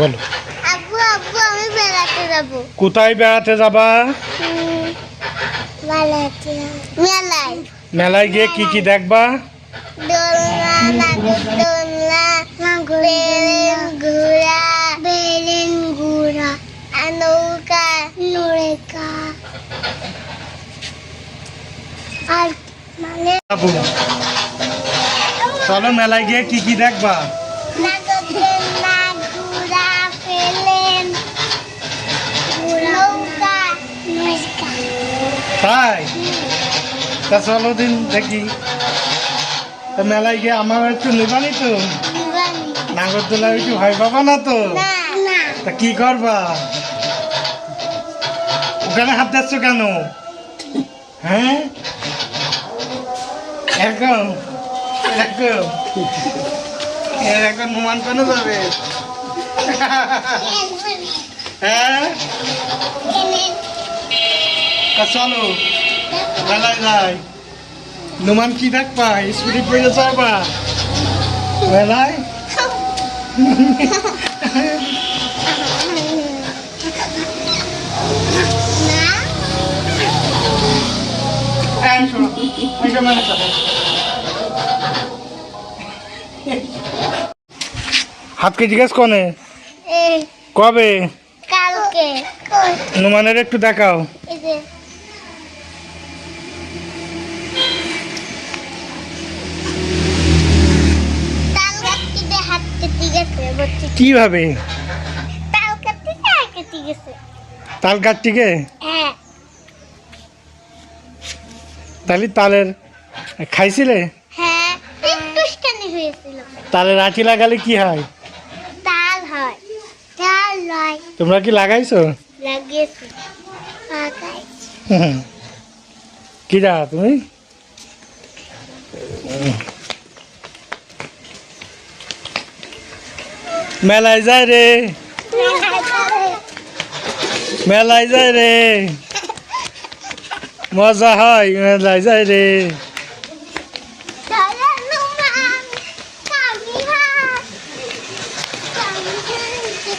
বলো। আব্বু আব্বু আমি বেড়াতে যাব। কোথায় বেড়াতে যাবা? বেড়াতে মেলায়। মেলায় গিয়ে কি কি দেখবা? দোলনা দোলনা বেলেন ঘোড়া বেলেন ঘোড়া আর নৌকা নৌকা। আর মানে চলো মেলায় গিয়ে কি কি দেখবা? তাই তা চলো দিন দেখি। তা মেলায় গিয়ে আমার একটু নেবানি তো? নাগরদোলা একটু ভয় পাবা না তো? তা কি করবা? ওখানে হাত দিচ্ছ কেন? হ্যাঁ? এরকম এরকম। এরকম নুমান কেন যাবে? হ্যাঁ? তা চলো। মেলায় যাই নুমান কি দেখবা স্কুটি পড়ে যাবা। মেলায় হ্যাঁ হাতকে জিজ্ঞেস কনে? কবে? কালকে। নুমানের একটু দেখাও। কীভাবে? তাল কাটতে হাত কেটে গেছে তাল গাছটিকে হ্যাঁ তাহলে তালের খাইছিলে? তালের আঁটি লাগালে কি হয়? তাল হয় তাল নয় তোমরা কি লাগাইছো? লাগিয়েছে। লাগাইছে। কি তুমি? মেলায় যায় রে মেলায় যায় রে মজা হয় মেলায় যায় রে চলো নুমান কামি হাত নুমান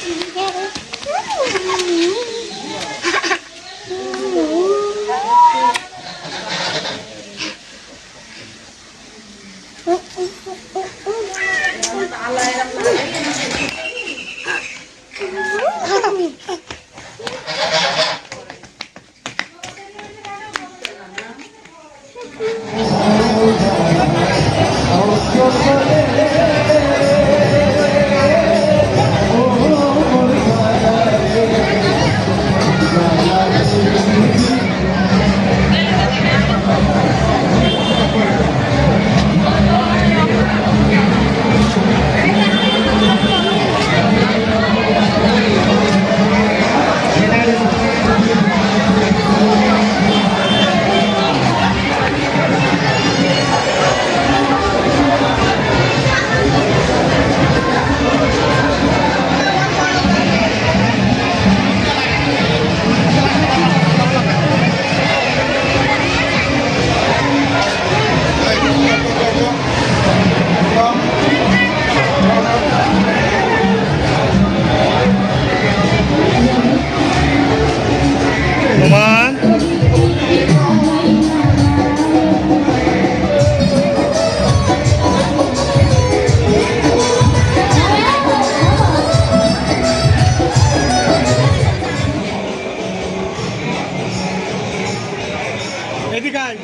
এদিকে আয়।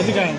এদিকে আয়।